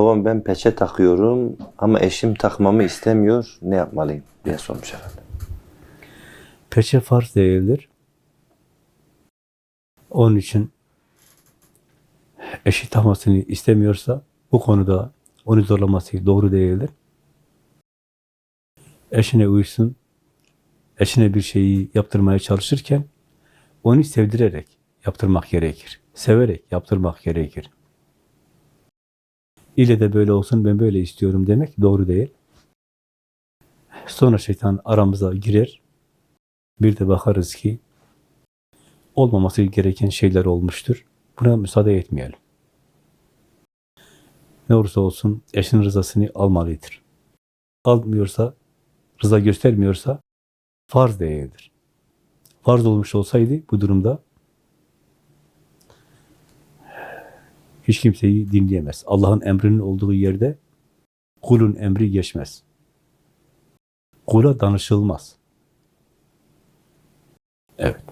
babam ben peçe takıyorum ama eşim takmamı istemiyor. Ne yapmalıyım diye sormuş efendim. Peçe farz değildir. Onun için eşi takmasını istemiyorsa bu konuda onu zorlaması doğru değildir. Eşine uysun, eşine bir şeyi yaptırmaya çalışırken onu sevdirerek yaptırmak gerekir. Severek yaptırmak gerekir. İle de böyle olsun, ben böyle istiyorum demek doğru değil. Sonra şeytan aramıza girer, bir de bakarız ki olmaması gereken şeyler olmuştur. Buna müsaade etmeyelim. Ne olursa olsun eşin rızasını almalıdır. Almıyorsa, rıza göstermiyorsa farz değildir. Farz olmuş olsaydı bu durumda hiç kimseyi dinleyemez. Allah'ın emrinin olduğu yerde kulun emri geçmez. Kula danışılmaz. Evet.